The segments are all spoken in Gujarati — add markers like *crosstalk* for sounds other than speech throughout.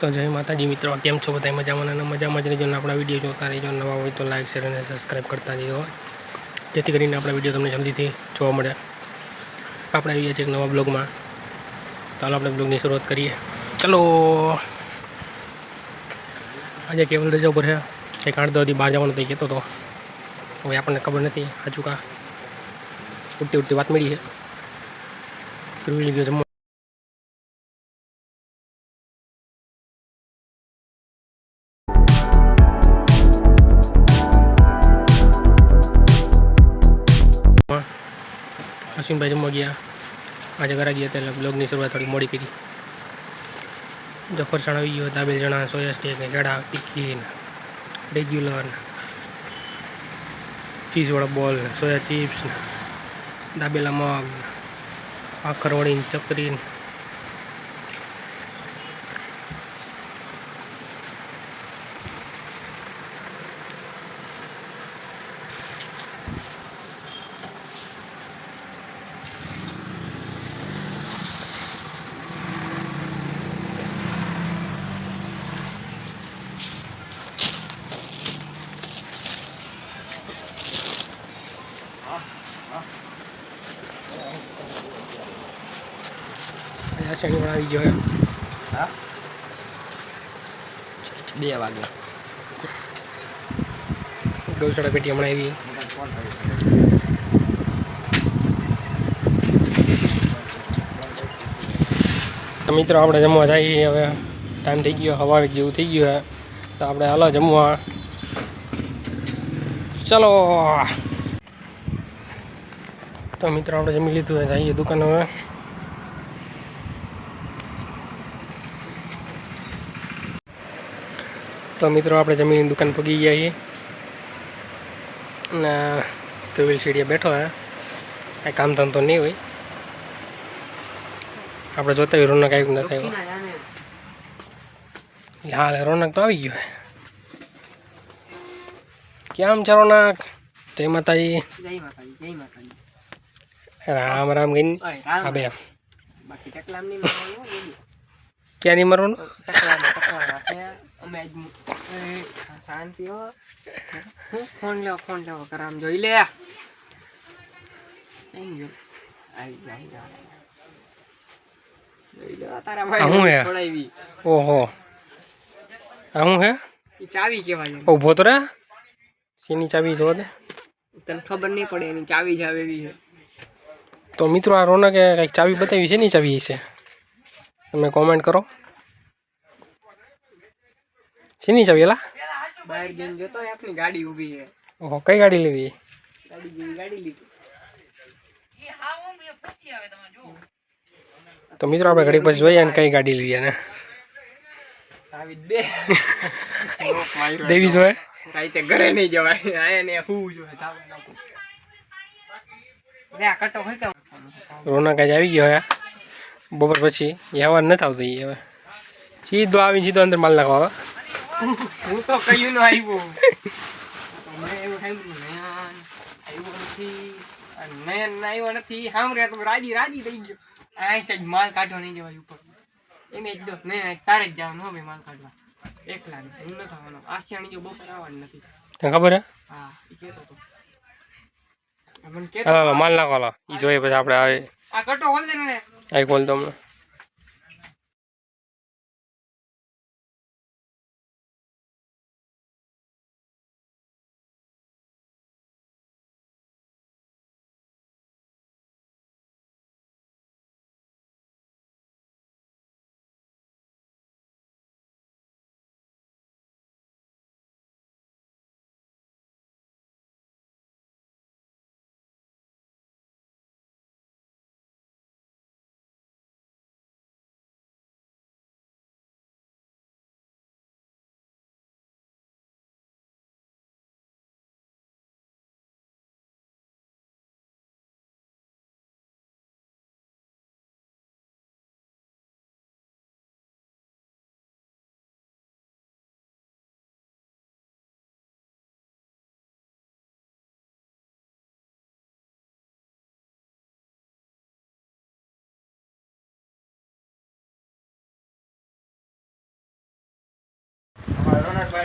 તો જય માતાજી મિત્રો, કેમ છો બધા? મજામાં અને મજામાં જ રહેજો અને આપણા વીડિયો જોતા રહેજો. નવા હોય તો લાઈક શેર અને સબસ્ક્રાઈબ કરતા રહેજો. જેથી કરીને આપણા વીડિયો તમને જલ્દીથી જોવા મળે. આપણે આવી ગયા છીએ એક નવા બ્લોગમાં ચાલો આપણે બ્લોગની શરૂઆત કરીએ. ચલો. આજે કેવલ રજા ઉપર છે એક આઠ દોથી બહાર જવાનું તો કહેતો હતો હવે આપણને ખબર નથી, હજુ કાં. ઉડતી ઉડતી વાત મળી છે. ત્રિવેલી ગયો જમવા. અશ્વિનભાઈ જમવા ગયા. આજે ઘરા ગયા ત્યારે બ્લોગની શરૂઆત થોડી મોડી કરી. જો આવી ગયો દાબેલ જણા, સોયા સ્ટેક ને ગળા રેગ્યુલર ચીઝવાળા બોલ સોયા ચિપ્સ દાબેલા મગ ને આખરવડી ને, ચકરી શનિવાર આવી ગયો છે. હા? બે વાગે. ગૌશાળા પેટી હમણાં આવી. મિત્રો આપણે જમવા જઈએ હવે. ટાઈમ થઈ ગયો હવા જેવું થઈ ગયું તો આપણે હાલો જમવા. ચલો. તો મિત્રો આપણે જમી લીધું જઈએ દુકાન હવે. તો મિત્રો આપણે જમીનની દુકાન પગી ગયા છીએ અને ધોવેલ સીડીએ બેઠો હે. કાંઈ કામ ધંધો નહીં હોય. આપણે જોતા હોય રોનક આવ્યું ન થયું હાલ રોનક તો આવી ગયો કેમ છે રોનક? જય માતાજી. જય માતાજી જય માતાજી. રામ રામ ગઈ હા બે. ક્યાં નહીં મરવાનું અમે આજ શાંતિ હો હું ફોન લેવો ફોન લેવો કરામ જોઈ લે અહીં જો આવી જાઓ. જોઈ લે તારા હું ભાઈ હે? છોડાવી ઓહો આ હે ઈ ચાવી કહેવાય એને. ઊભો તો રે શેની ચાવી જો દે તને ખબર નહીં પડે એની ચાવી જ આવે એવી છે તો મિત્રો આ રોનકે કંઈક ચાવી બતાવી છે ની ચાવી છે તમે કોમેન્ટ કરો શેની છે વેલા? બહાર ગઈને જતો હોય આપની ગાડી ઊભી છે. ઓહો કઈ ગાડી લીધી? ગાડી જેવી ગાડી લીધી. તો મિત્રો આપણે ઘડી પછી જોઈએ ને કઈ ગાડી લીધી ને. *laughs* દેવી જોઈએ રાતે ઘરે નહીં જવાય. આયા ને હું જોઈએ તો રોનક આવી ગયો હે. બપોર પછી એ હવાર નથી આવતી હવે. સીધો આવીને સીધો અંદર માલ નાખવા આવે. હું તો કયું નો આવ્યો મેં એવું સાંભળ્યું નયન આવ્યો નથી નયન આવ્યો નથી સાંભળ્યા તો રાજી રાજી થઈ ગયો. આ સાઈડ માલ કાઢવા નહીં જવાય ઉપર. એમ જ દો. તારે જ જવાનું હવે માલ કાઢવા. એકલા ને હું નથી આવવાનો આશિયાણી જો બપોર આવવાનું નથી. તને ખબર હે? હા એ કહેતો હતો. મને કહેતો હાલો હાલો માલ નાખો ઈ જોઈએ પછી આપણે આવે. આ કટો દે ને. આવી ખોલ તો હમણાં.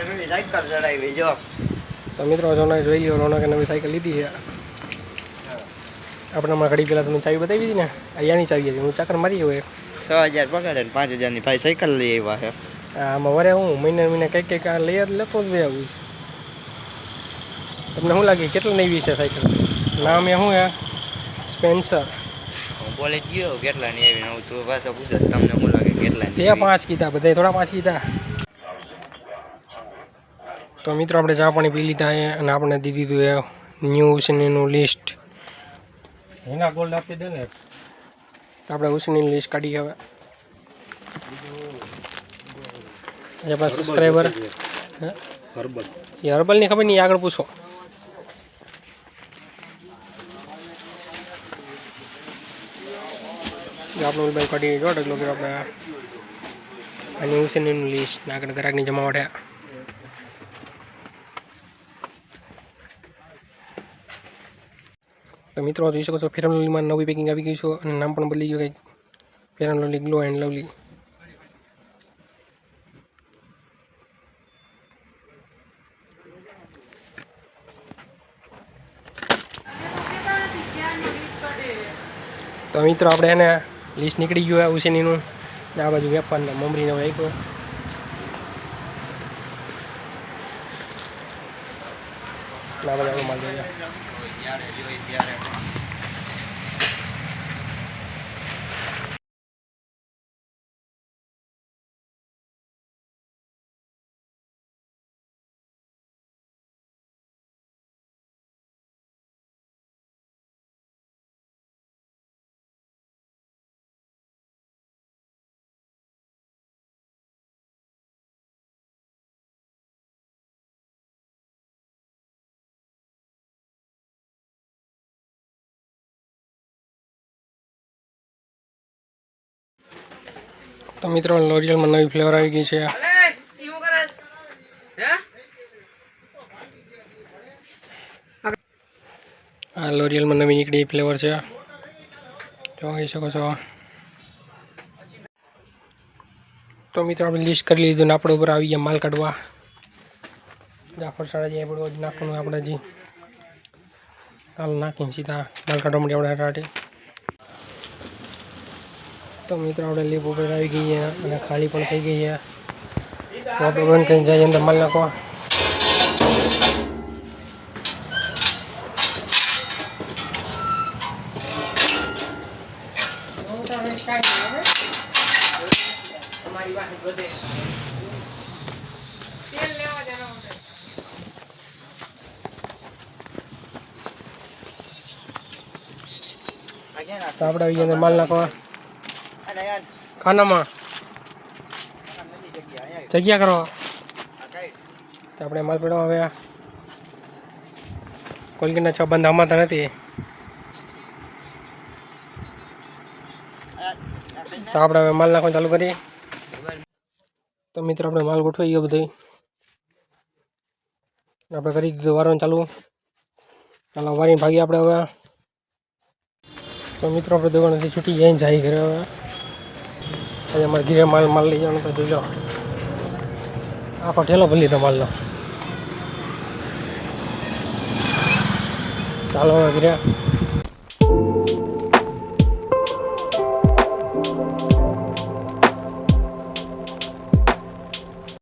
નવી સાયકલ ચડાવી જો. તો મિત્રો જોને જોઈ લ્યો રોનકે નવી સાયકલ લીધી છે. આપણે હમણાં ઘડી પહેલાં તમને ચાવી બતાવી હતી ને? અહીંયાની ચાવી હતી. હું ચક્કર મારી હોય છ હજાર પગાડે ને પાંચ હજારની ભાઈ સાયકલ લઈ આવ્યા છે. આમાં વરે હું મહિને મહિને કંઈક કંઈક લઈ લેતો જ ભાઈ આવું તમને શું લાગે કેટલા નવી છે સાયકલ? નામ એ શું હે સ્પેન્સર. બોલે ગયો કેટલા ની આવી હું તું પાછો પૂછે તમને શું લાગે કેટલા તે પાંચ કીધા બધા થોડા પાંચ કીધા. તો મિત્રો આપણે ચા પાણી પી લીધા છે અને આપણે દીધી દીધું એ ન્યૂ ઉસનીનું લિસ્ટ એના ગોલ્ડ આપી દે ને. આપણે ઉસનીનું લિસ્ટ કાઢી હવે. આપણા સબસ્ક્રાઈબર હર્બલ એ હર્બલની ખબર નહીં આગળ પૂછો. આપણું ભાઈ કાઢી જો ડગલો આપણે. અને ઉસનીનું લિસ્ટ આગળ ગ્રાહકની જમા હે મિત્રો, જોઈ શકો છો, ફેરન લવલીમાં નવી પેકિંગ આવી ગઈ છે અને નામ પણ બદલી ગયું કંઈક. લવલી ગ્લો એન્ડ લવલી તો મિત્રો, આપણે એને લિસ્ટ નીકળી ગયું ઉસેનીનું. આ બાજુ વેપારને મમરીને રાખ્યો આ બાજુ આપણો માલ જોઈએ તો મિત્રો લોરિયલમાં નવી ફ્લેવર આવી ગઈ છે. આ લોરિયલમાં નવી નીકળી ફ્લેવર છે. જોઈ શકો છો. તો મિત્રો આપણે લિસ્ટ કરી લીધું ને આપણે ઉપર આવી ગયા માલ કાઢવા. જાફર સાડા જે પડવું નાખવાનું આપણે હજી કાલ નાખીને સીધા માલ કાઢવા માટે આપણે હટાટી તો મિત્રો, આપણે લીપ ઉપર આવી ગઈ છે અને ખાલી પણ થઈ ગઈ છે. આપણે બંધ કરીને જઈએ અંદર માલ નાખવા. આપણે આવી અંદર માલ નાખવા. ખાનામાં? જગ્યા કરો. તો આપણે માલ પડ્યો હવે કોલગેટના છ બંધ હમાતા નથી. તો આપણે હવે માલ નાખવાનું ચાલુ કરીએ. તો મિત્રો આપણે માલ ગોઠવાઈ ગયો બધો આપણે કરી દીધું વારવાનું ચાલુ. ચાલો વારી ભાગી આપણે હવે તો મિત્રો આપણે દુકાનેથી છૂટી જઈને જાય ઘરે હવે. આજે અમારે ઘરે માલ માલ લઈ જવાનો તો જો આખો ઠેલો ભરી લીધો માલનો. ચાલો હવે